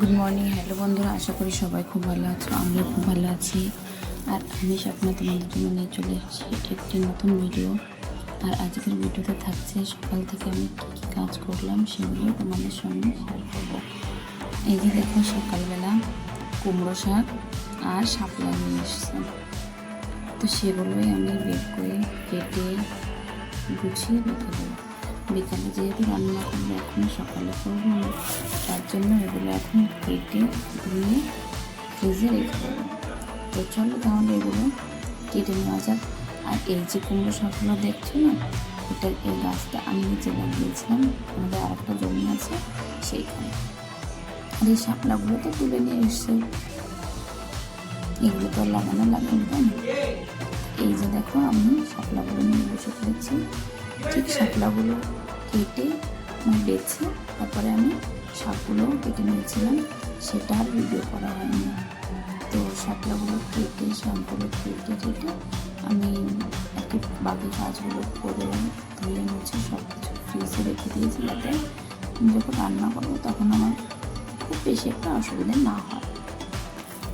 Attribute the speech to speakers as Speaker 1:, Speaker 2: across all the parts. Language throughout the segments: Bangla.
Speaker 1: গুড মর্নিং হ্যালো বন্ধুরা, আশা করি সবাই খুব ভালো আছো, আমিও খুব ভালো আছি। আর আমি স্বপ্ন তোমাদের জন্য নিয়ে চলে এসেছি একটি নতুন ভিডিও আর আজকের ভিডিওতে থাকছে, সকাল থেকে আমি কী কী কাজ করলাম সেগুলো তোমাদের সঙ্গে শেয়ার করব। এই যে দেখো সকালবেলা কুমড়ো শাক আর শাপলা নিয়ে এসছে। তো সেগুলোই আমি বের করে কেটে গুছিয়ে রেখে দেবো। বিকালে যেহেতু রান্না করব এখন সকালে করব না, তার জন্য এগুলো এখন কেটে ধুয়ে ফ্রিজে রেখে দেবো। তো চলো তাহলে এগুলো কেটে নেওয়া যাক। আর এই যে কুমড়ো শাকগুলো দেখছ না এটা এই গাছটা আমি নিচে লাগিয়েছিলাম, আমাদের আর একটা জমি আছে সেইখানে। আর এই শাপলাগুলো তো তুলে নিয়ে এসছে। এগুলো তো লাগানো লাগানো এই যে দেখো আমি শাপলাগুলো নিয়ে বসে পড়েছি। ঠিক শাপলাগুলো কেটে বেছে তারপরে আমি শাকগুলো কেটে নিয়েছিলাম। সেটা আর ভিডিও করা হয়নি। তো শাপলাগুলো কেটে, শাকগুলো কেটে কেটে আমি একটু বাকি কাজগুলো করে ধুয়ে মুছে সব কিছু ফ্রিজে রেখে দিয়েছি যাতে যখন রান্না করব তখন আমার খুব বেশি একটা অসুবিধা না হয়।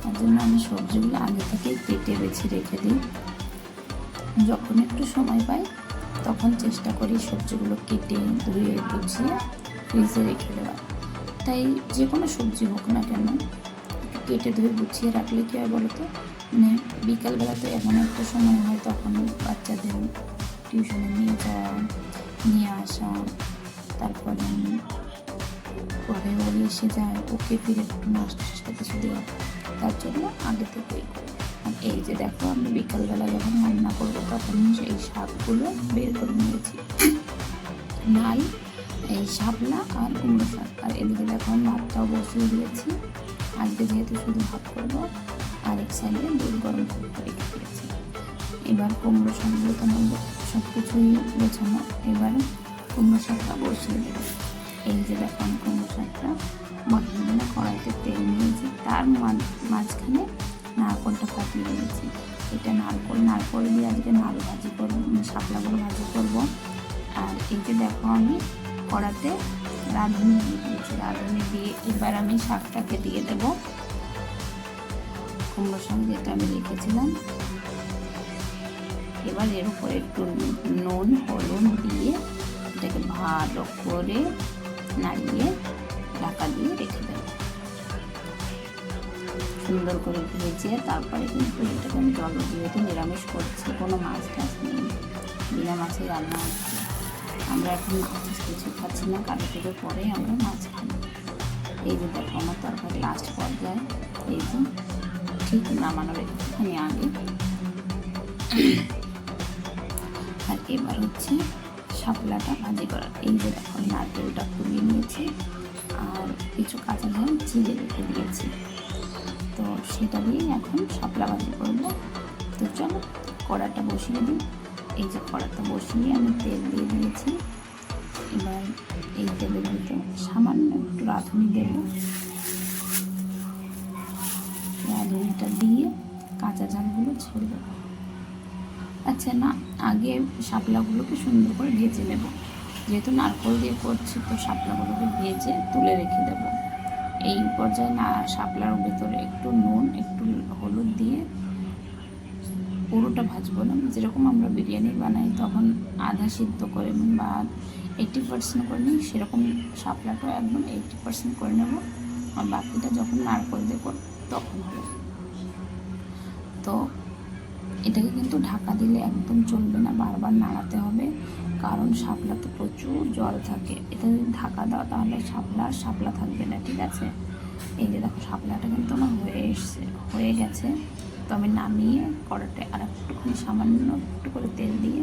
Speaker 1: তার জন্য আমি সবজিগুলো আগে থেকেই কেটে বেছে রেখে দিই। যখন একটু সময় পাই তখন চেষ্টা করি সবজিগুলো কেটে ধুয়ে গুছিয়ে ফ্রিজে রেখে দেওয়া তাই যে কোনো সবজি হোক না কেন কেটে ধুয়ে গুছিয়ে রাখলে কী হয় বলো তো মানে বিকালবেলাতে এমন একটা সময় হয় তখন বাচ্চাদের টিউশনে নিয়ে যাওয়া, নিয়ে আসা, তারপরে পরে ও এসে যায়, ওকে ফিরে টাস্তা কিছু দেওয়া তার জন্য আগে থেকেই। এই যে দেখো, আমি বিকালবেলা যখন তখন এই শাকগুলো বের করে নিয়েছি। লাল এই শাপলা আর কুমড়ো শাক। আর এদিকে দেখো ভাতটাও বসিয়ে দিয়েছি। আজকে যেহেতু শুধু ভাত করব, আর এক সাইডে দুধ গরম করে দিয়েছি। এবার কুমড়ো শাকগুলো তো সব কিছুই গোছানো। এবার কুমড়ো শাকটা বসিয়ে দেবো। এই যে দেখো আমি কুমড়ো শাকটা বসানোর জন্য কড়াইতে তেল নিয়েছি। তার মাঝ- মাঝখানে নারকলটা ফাটিয়ে দিয়েছি। এটা নারকল নারকল দিয়ে আজকে নাড়ু ভাজি করব মানে শাপলাগুলো ভাজি করব। আর এই যে দেখো আমি কড়াতে রাঁধুনি দিয়ে দিয়েছি, রাঁধুনি দিয়ে এবার আমি শাকটাকে দিয়ে দেবো। কুমড়ো শাক যেটা আমি রেখেছিলাম। এবার এর উপরে একটু নুন, হলুদ দিয়ে এটাকে ভালো করে নাড়িয়ে ঢাকা দিয়ে রেখে দেবো। সুন্দর করে ভেজে তারপরে কিন্তু এটাকে আমি জল যেহেতু নিরামিষ করছি, কোনো মাছ টাছ নেই। বিনা মাছে রান্না হচ্ছে আমরা এখন কিছু খাচ্ছি না কালো থেকে পরে আমরা মাছ খাই এই যে দেখো আমার তরকারি লাস্ট পর্যায়ে, এই যে ঠিক নামানোর একটুখানি আগে। আর এবার হচ্ছে শাপলাটা ভাজি করার এই যে দেখো নারকেলটা কুড়িয়ে নিয়েছি, আর কিছু কাঁচা ঝাল চিড়ে রেখে দিয়েছি। তো সেটা দিয়ে এখন শাপলা ভাজি করব। তো চলো, কড়াটা বসিয়ে দিই। এই যে কড়াটা বসিয়ে আমি তেল দিয়ে দিয়েছি। এবার এই তেলের মধ্যে সামান্য একটু রাঁধুনি দেবো। রাঁধুনিটা দিয়ে কাঁচা ঝালগুলো ছেড়ে দেবো। আচ্ছা না, আগে শাপলাগুলোকে সুন্দর করে ভেজে নেব। যেহেতু নারকল দিয়ে করছি, তো শাপলাগুলোকে ভেজে তুলে রেখে দেবো। এই পর্যায়ে না, শাপলার ভেতরে একটু নুন, একটু হলুদ দিয়ে পুরোটা ভাজবো না। যেরকম আমরা বিরিয়ানি বানাই, তখন আধা সিদ্ধ করে বা এইটি পার্সেন্ট করে নিই, সেরকম শাপলাটা একদম এইটি পার্সেন্ট করে নেব। আর বাকিটা যখন নারকল করব তখন হবে। তো এটাকে কিন্তু ঢাকা দিলে একদম চলবে না, বারবার নাড়াতে হবে। কারণ শাপলাতে প্রচুর জল থাকে। এটা যদি ঢাকা দাও তাহলে শাপলা শাপলা থাকবে না, ঠিক আছে? এই যে দেখো, শাপলাটা কিন্তু আমার হয়ে এসছে, হয়ে গেছে। তো আমি নামিয়ে কড়াতে আর একটুখানি সামান্য একটু করে তেল দিয়ে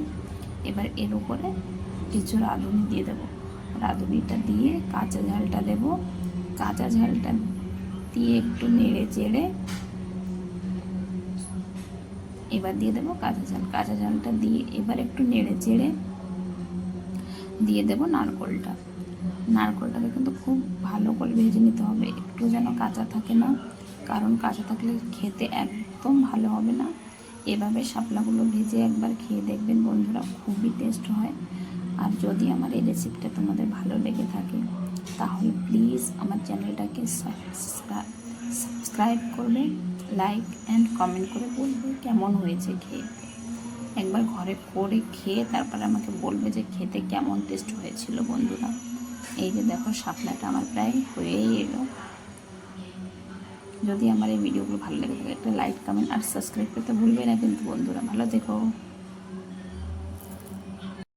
Speaker 1: এবার এর উপরে কিছু রাঁধুনি দিয়ে দেবো। রাঁধুনিটা দিয়ে কাঁচা ঝালটা দেবো। কাঁচা ঝালটা দিয়ে একটু নেড়ে চেড়ে এবার দিয়ে দেবো কাঁচা ঝাল। কাঁচা ঝালটা দিয়ে এবার একটু নেড়ে চেড়ে দিয়ে দেবো নারকোলটা। নারকোলটাকে কিন্তু খুব ভালো করে ভেজে নিতে হবে। একটু যেন কাঁচা থাকে না, কারণ কাঁচা থাকলে খেতে একদম ভালো হবে না। এভাবে শাপলাগুলো ভেজে একবার খেয়ে দেখবেন বন্ধুরা, খুবই টেস্ট হয়। আর যদি আমার এই রেসিপিটা তোমাদের ভালো লেগে থাকে, তাহলে প্লিজ আমার চ্যানেলটাকে সাবস্ক্রাইব করবে লাইক অ্যান্ড কমেন্ট করে বলবে কেমন হয়েছে খেয়ে। একবার ঘরে করে খেয়ে তারপরে আমাকে বলবে যে খেতে কেমন টেস্ট হয়েছিল বন্ধুরা। এই যে দেখো শাপলাটা আমার প্রায় হয়েই এলো। যদি আমার এই ভিডিওগুলো ভালো লাগে থাকে, একটা লাইক কমেন্ট আর সাবস্ক্রাইব করতে ভুলবে না কিন্তু বন্ধুরা, ভালো থেকো।